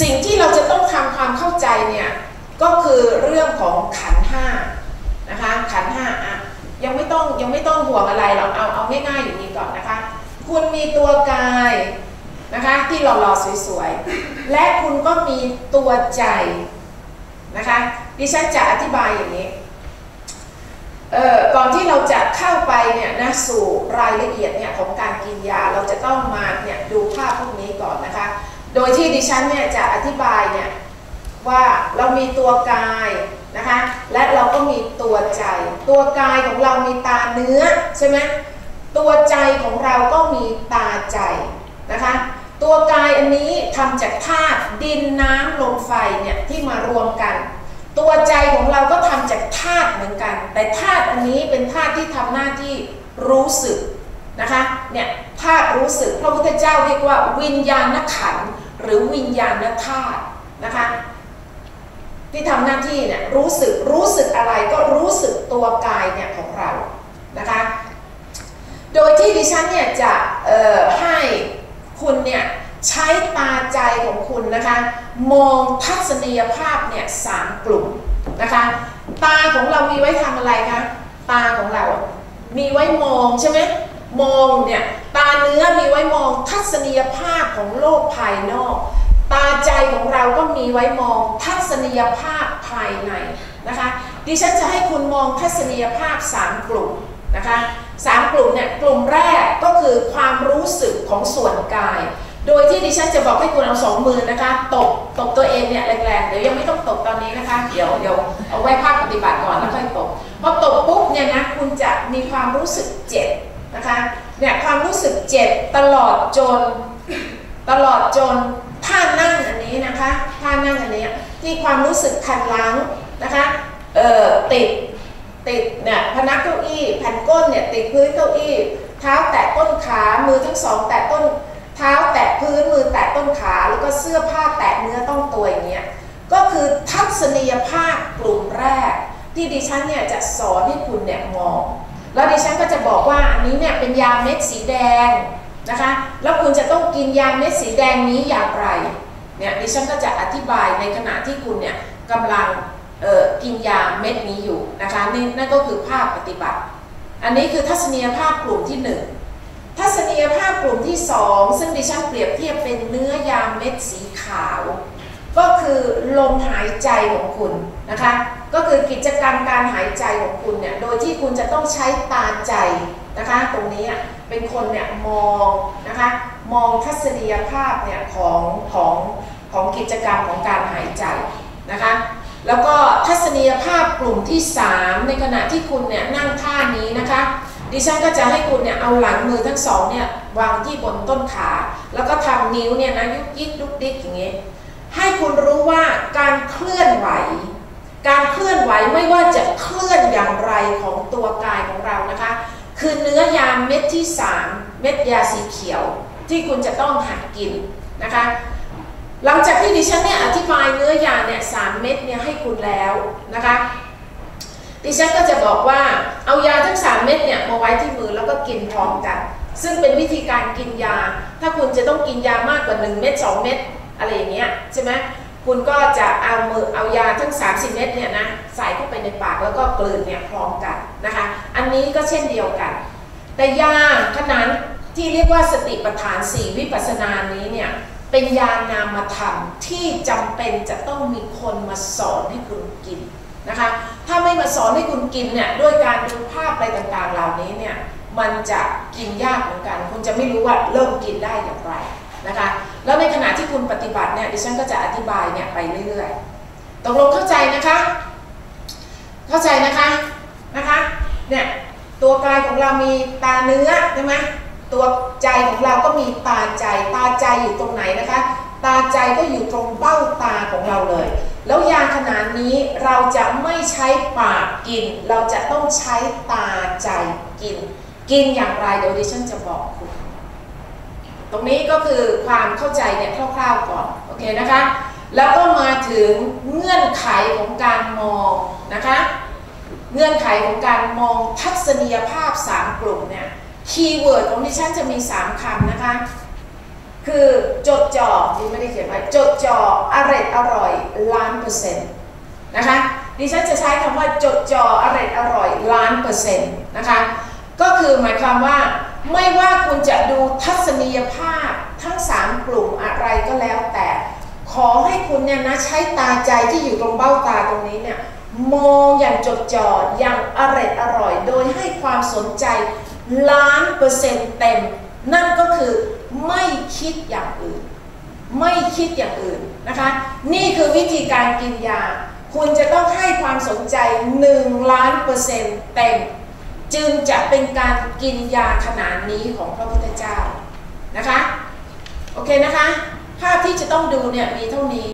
สิ่งที่เราจะต้องทำความเข้าใจเนี่ยก็คือเรื่องของขันห้านะคะขันห้าอะยังไม่ต้องยังไม่ต้องห่วงอะไรเราเอาเอาง่ายๆอย่างนี้ก่อนนะคะ คุณมีตัวกายนะคะที่หล่อๆสวยๆ และคุณก็มีตัวใจนะคะดิฉันจะอธิบายอย่างนี้เอ่อก่อนที่เราจะเข้าไปเนี่ยนะสู่รายละเอียดเนี่ยของการกินยาเราจะต้องมาเนี่ยดูภาพพวกนี้ก่อนนะคะ ยที่ดิฉันเนี่ยจะอธิบายเนี่ยว่าเรามีตัวกายนะคะและเราก็มีตัวใจ ตัวกายของเรามีตาเนื้อใช่ไหมตัวใจของเราก็มีตาใจนะคะตัวกายอันนี้ทำจากธาตุดินน้ำลมไฟเนี่ยที่มารวมกัน ตัวใจของเราก็ทำจากธาตุเหมือนกัน แต่ธาตุอันนี้เป็นธาตุที่ทำหน้าที่รู้สึกนะคะเนี่ยธาตุรู้สึกพระพุทธเจ้าเรียกว่าวิญญาณขันธ์ หรือวิญญาณธาตุนะคะที่ทำหน้าที่เนี่ยรู้สึกรู้สึกอะไรก็รู้สึกตัวกายเนี่ยของเรานะคะโดยที่ดิฉันเนี่ยจะให้คุณเนี่ยใช้ตาใจของคุณนะคะมองทัศนียภาพเนี่ยสามกลุ่มนะคะตาของเรามีไว้ทำอะไรคะตาของเรา มีไว้มองใช่ไหมมองเนี่ย เนื้อมีไว้มองทัศนียภาพของโลกภายนอก ตาใจของเราก็มีไว้มองทัศนียภาพภายในนะคะ ดิฉันจะให้คุณมองทัศนียภาพ 3 กลุ่มนะคะสามกลุ่มเนี่ยกลุ่มแรกก็คือความรู้สึกของส่วนกาย โดยที่ดิฉันจะบอกให้คุณเอาสองมือนะคะตบตบตัวเองเนี่ยแรงๆเดี๋ยวยังไม่ต้องตบตอนนี้นะคะเดี๋ยวเดี๋ยวเอาไว้ภาคปฏิบัติก่อนแล้วค่อยตบพอตบปุ๊บเนี่ยนะคุณจะมีความรู้สึกเจ็บนะคะ เนี่ยความรู้สึกเจ็บตลอดจน ตลอดจนท่านั่งอันนี้นะคะท่านั่งอันนี้ที่ความรู้สึกคันล้างนะคะเอ่อติดติดเนี่ยพนักเก้าอี้แผ่นก้นเนี่ยติดพื้นเก้าอี้ เท้าแตะต้นขามือทั้งสอง แตะต้นเท้าแตะพื้นมือแตะต้นขาแล้วก็เสื้อผ้าแตะเนื้อต้องตัวอย่างเงี้ยก็คือทัศนียภาพกลุ่มแรก ที่ดิฉันเนี่ยจะสอนให้คุณเนี่ยมอง แล้วดิฉันก็จะบอกว่าอันนี้เนี่ยเป็นยาเม็ดสีแดงนะคะ แล้วคุณจะต้องกินยาเม็ดสีแดงนี้อย่างไร เนี่ยดิฉันก็จะอธิบายในขณะที่คุณเนี่ยกำลังกินยาเม็ดนี้อยู่นะคะนี่นั่นก็คือภาพปฏิบัติ อันนี้คือทัศนียภาพกลุ่มที่ 1 ทัศนียภาพกลุ่มที่ 2 ซึ่งดิฉันเปรียบเทียบเป็นเนื้อยาเม็ดสีขาว ก็คือลมหายใจของคุณนะคะ ก็คือกิจกรรมการหายใจของคุณเนี่ย โดยที่คุณจะต้องใช้ตาใจนะคะ ตรงนี้เป็นคนเนี่ยมองนะคะ มองทัศนียภาพเนี่ยของของของกิจกรรมของการหายใจนะคะ แล้วก็ทัศนียภาพกลุ่มที่ 3 ในขณะที่คุณเนี่ยนั่งท่านี้นะคะดิฉันก็จะให้คุณเนี่ยเอาหลังมือทั้งสองเนี่ยวางที่บนต้นขา แล้วก็ทำนิ้วเนี่ยนะยุกยิกลุกดิกอย่างเงี้ยให้คุณรู้ว่าการเคลื่อนไหว การเคลื่อนไหวไม่ว่าจะเคลื่อนอย่างไรของตัวกายของเรานะคะ คือเนื้อยาเม็ดที่ 3 เม็ดยาสีเขียวที่คุณจะต้องหัดกินนะคะ หลังจากที่ดิฉันเนี่ยอธิบายเนื้อยาเนี่ยสเม็ดเนี่ยให้คุณแล้วนะคะดิฉันก็จะบอกว่าเอายาทั้งสามเม็ดเนี่ยมาไว้ที่มือแล้วก็กินพร้อมกัน ซึ่งเป็นวิธีการกินยา ถ้าคุณจะต้องกินยามากกว่า 1 เม็ด2 เม็ดอะไรอย่างเงี้ยใช่ไหม คุณก็จะเอามือเอายาทั้ง 30 เม็ดเนี่ยนะใส่เข้าไปในปากแล้วก็กลืนเนี่ยพร้อมกันนะคะ อันนี้ก็เช่นเดียวกัน แต่ยาขนาดที่เรียกว่าสติปัฏฐาน4วิปัสสนานี้เนี่ยเป็นยานามธรรมที่จำเป็นจะต้องมีคนมาสอนให้คุณกินนะคะ ถ้าไม่มาสอนให้คุณกินเนี่ยด้วยการดูภาพอะไรต่างๆเหล่านี้เนี่ยมันจะกินยากเหมือนกัน คุณจะไม่รู้ว่าเริ่มกินได้อย่างไรนะคะ แล้วในขณะที่คุณปฏิบัติเนี่ยดิฉันก็จะอธิบายเนี่ยไปเรื่อยๆตกลงเข้าใจนะคะ เข้าใจนะคะนะคะเนี่ยตัวกายของเรามีตาเนื้อใช่ไหมตัวใจของเราก็มีตาใจตาใจอยู่ตรงไหนนะคะ ตาใจก็อยู่ตรงเบ้าตาของเราเลย แล้วยาขนาดนี้เราจะไม่ใช้ปากกิน เราจะต้องใช้ตาใจกิน กินอย่างไรเดี๋ยวดิฉันจะบอกคุณ ตรงนี้ก็คือความเข้าใจเนี่ยคร่าวๆก่อนโอเคนะคะแล้วก็มาถึงเงื่อนไขของการมองนะคะเงื่อนไขของการมองทัศนียภาพ 3 กลุ่มเนี่ยคีย์เวิร์ดของดิฉันจะมี 3คำนะคะ คือจดจ่อนี่ไม่ได้เขียนไว้จดจ่ออร่อยอร่อยล้านเปอร์เซ็นต์นะคะดิฉันจะใช้คำว่าจดจ่ออร่อยอร่อยล้านเปอร์เซ็นต์นะคะก็คือหมายความว่า ไม่ว่าคุณจะดูทัศนียภาพทั้ง3กลุ่มอะไรก็แล้วแต่ ขอให้คุณเนี่ยนะใช้ตาใจที่อยู่ตรงเบ้าตาตรงนี้เนี่ยมองอย่างจดจ่ออย่างอร่อยอร่อย โดยให้ความสนใจล้านเปอร์เซ็นต์เต็ม นั่นก็คือไม่คิดอย่างอื่น ไม่คิดอย่างอื่นนะคะ นี่คือวิธีการกินยา คุณจะต้องให้ความสนใจ1ล้านเปอร์เซ็นต์เต็ม จึงจะเป็นการกินยาขนาดนี้ของพระพุทธเจ้านะคะ โอเคนะคะ ภาพที่จะต้องดูเนี่ยมีเท่านี้